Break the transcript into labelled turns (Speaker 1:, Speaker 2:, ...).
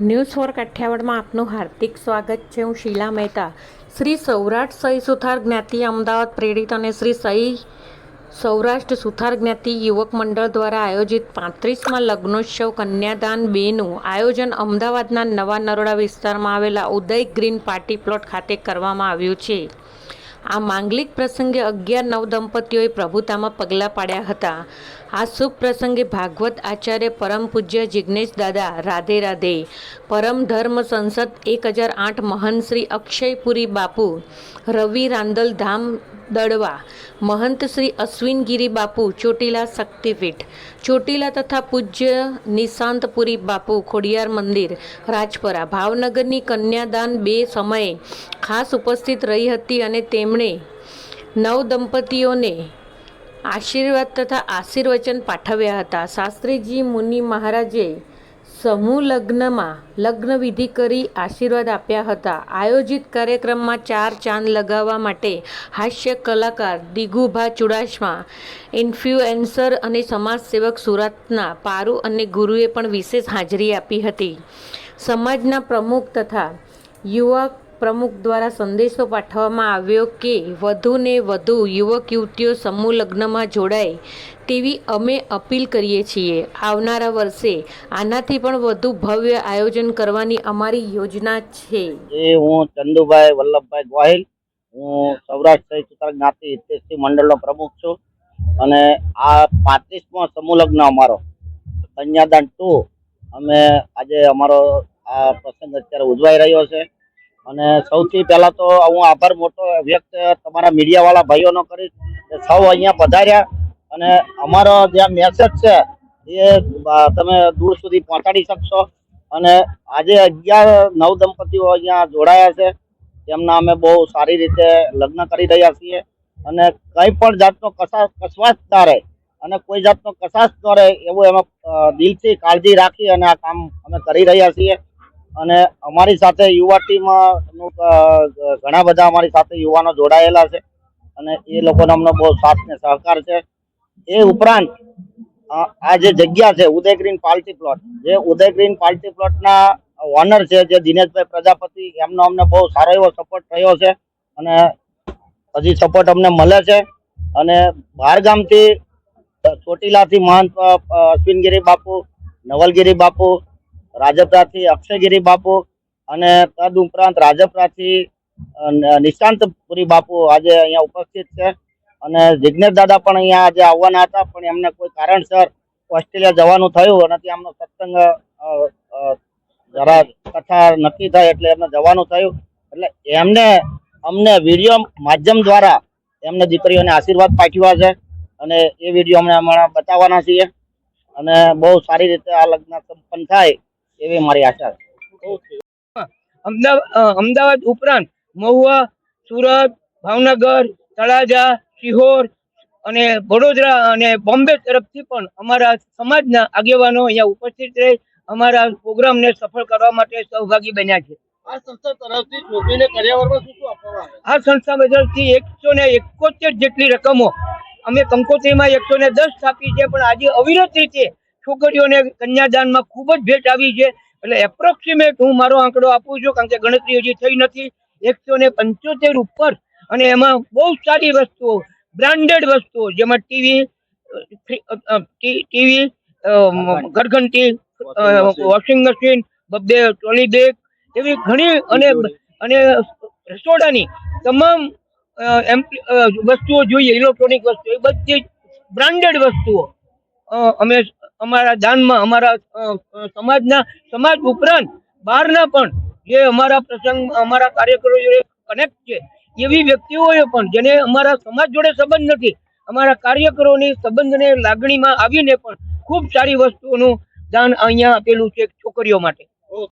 Speaker 1: News for કાઠિયાવાડમાં આપનું હાર્દિક સ્વાગત છે. હું શીલા મહેતા. શ્રી સૌરાષ્ટ્ર સહી સુથાર જ્ઞાતિ અમદાવાદ પ્રેરિત અને શ્રી સહી સૌરાષ્ટ્ર સુથાર જ્ઞાતિ યુવક મંડળ દ્વારા આયોજિત પાંત્રીસમાં લગ્નોત્સવ કન્યાદાન બેનું આયોજન અમદાવાદના નવા નરોડા વિસ્તારમાં આવેલા ઉદય ગ્રીન પાર્ટી પ્લોટ ખાતે કરવામાં આવ્યું છે. આ માંગલિક પ્રસંગે અગિયાર નવ દંપતીઓએ પ્રભુતામાં પગલાં પાડ્યા હતા. આ શુભ પ્રસંગે ભાગવત આચાર્ય પરમ પૂજ્ય જિજ્ઞેશ દાદા રાધે રાધે, પરમ ધર્મ સંસદ એક હજાર આઠ મહંત શ્રી અક્ષયપુરી બાપુ, રવિ રાંદલ ધામ દડવા. મહંત શ્રી અશ્વિનગીરી બાપુ, ચોટીલા શક્તિપીઠ. ચોટીલા તથા પૂજ્ય નિશાંતપુરી બાપુ, ખોડિયાર મંદિર, રાજપરા. ભાવનગરની કન્યાદાન બે સમયે ખાસ ઉપસ્થિત રહી હતી અને તેમણે નવ દંપતીઓને આશીર્વાદ તથા આશીર્વચન પાઠવ્યા હતા. શાસ્ત્રીજી મુનિ મહારાજે સમૂહ લગ્નમાં લગ્ન વિધિ કરી આશીર્વાદ આપ્યા હતા. આયોજિત કાર્યક્રમમાં ચાર ચાંદ લગાવવા માટે હાસ્ય કલાકાર દિગુભા ચુડાસમા, ઇન્ફ્લુએન્સર અને સમાજસેવક સુરતના પારુ અને ગુરુએ પણ વિશેષ હાજરી આપી હતી. સમાજના પ્રમુખ તથા યુવા પ્રમુખ દ્વારા સંદેશો પાઠવવામાં આવ્યો કે વધુને વધુ યુવક, યુવતીઓ સમૂહ લગ્નમાં જોડાય તેવી અમે અપીલ કરીએ છીએ. આવનારા વર્ષે આનાથી પણ વધુ ભવ્ય આયોજન કરવાની અમારી યોજના છે.
Speaker 2: એ હું ચંદુભાઈ વલ્લભભાઈ ગોહિલ, હું સૌરાષ્ટ્ર સહિત જ્ઞાતિ હિતેશી મંડળનો પ્રમુખ છું અને આ પાંત્રીસમો સમૂહ લગ્ન અમારો, કન્યાદાન ટુ, અમે આજે અમારો આ પ્રસંગ અત્યારે ઉજવાઈ રહ્યો છે. અને સૌથી પહેલા તો હું આભાર મોટો વ્યક્ત તમારા મીડિયાવાળા ભાઈઓનો કરીશ સૌ અહીંયા પધાર્યા અને અમારો જે મેસેજ છે એ તમે દૂર સુધી પહોંચાડી શકશો. અને આજે અગિયાર નવ દંપતીઓ અહીંયા જોડાયા છે. તેમના અમે બહુ સારી રીતે લગ્ન કરી રહ્યા છીએ. અને કંઈ પણ જાતનો કસાશ કસવાસ ના રહે. અને કોઈ જાતનો કસાસ ન રહે એવું એમાં દિલથી કાળજી રાખી અને આ કામ અમે કરી રહ્યા છીએ. અને અમારી સાથે યુવા ટીમ ઘણા બધા અમારી સાથે યુવાનો જોડાયેલા છે અને એ લોકોનો અમને બહુ સાથ ને સહકાર છે. એ ઉપરાંત આ જે જગ્યા છે, ઉદય ગ્રીન પાર્ટી પ્લોટ, જે ઉદય ગ્રીન પાર્ટી પ્લોટના ઓનર છે, જે દિનેશભાઈ પ્રજાપતિ, એમનો અમને બહુ સારો એવો સપોર્ટ થયો છે અને હજી સપોર્ટ અમને મળે છે. અને બહાર ગામથી ચોટીલાથી મહંત અશ્વિનગીરી બાપુ, નવલગીરી બાપુ રાજપરાથી અક્ષયગીરી બાપુ અને તદ ઉપરાંત રાજપરાથી નિશાંતપુરી બાપુ આજે અહીંયા ઉપસ્થિત છે. અને જિજ્ઞેશ દાદા પણ અહીંયા આજે આવવાના હતા, પણ એમને કોઈ કારણસર ઓસ્ટ્રેલિયા જવાનું થયું અને ત્યાં એમનો સત્સંગ જરા કથા નક્કી થાય એટલે એમને જવાનું થયું. એટલે એમને, અમને વીડિયો માધ્યમ દ્વારા એમને દીકરીઓને આશીર્વાદ પાઠવ્યા છે અને એ વીડિયો અમને હમણાં બતાવવાના છીએ. અને બહુ સારી રીતે આ લગ્ન સંપન્ન થાય એવી મારી આશા છે.
Speaker 3: અમદાવાદ ઉપરાંત મહુવા સુરત ભાવનગર તળાજા સિહોર અને વડોદરા અને બોમ્બે તરફથી પણ અમારા સમાજના આગેવાનો અહીંયા ઉપસ્થિત રહી અમારા પ્રોગ્રામને સફળ કરવા માટે સહભાગી બન્યા છે.
Speaker 2: આ સંસ્થા તરફથી છોકરીને કર્યાવરમાં શું શું આપવામાં આવે?
Speaker 3: આ સંસ્થા બદલથી એકસો ને એકોતેર જેટલી રકમો અમે કંકોત્રીમાં એકસો ને દસ સ્થાપી છે પણ આજે અવિરત રીતે છોકરીઓને કન્યાદાનમાં ખૂબ જ ભેટ આવી છે. એટલે એપ્રોક્સિમેટ હું મારો આંકડો આપું છું, કારણ કે ગણતરી હજી થઈ નથી. એકસો ને પંચોતેર ઉપર. અને એમાં બહુ સારી વસ્તુઓ, બ્રાન્ડેડ વસ્તુઓ, જેમાં ટીવી ટીવી ઘરઘંટી વોશિંગ મશીન બબ્બે ટ્રોલી બેગ, એવી ઘણી અને અને રસોડાની તમામ વસ્તુઓ જોઈએ, ઇલેક્ટ્રોનિક વસ્તુઓ, એ બધી બ્રાન્ડેડ વસ્તુઓ. અમે અમારા દાનમાં અમારા સમાજના, સમાજ ઉપરાંત બહારના પણ જે અમારા પ્રસંગ, અમારા કાર્યકરો જોડે કનેક્ટ છે, એવી વ્યક્તિઓએ પણ જેને અમારા સમાજ જોડે સંબંધ નથી, અમારા કાર્યકરોની સંબંધને લાગણીમાં આવીને પણ ખૂબ સારી વસ્તુઓનું દાન અહીંયા આપેલું છે છોકરીઓ માટે.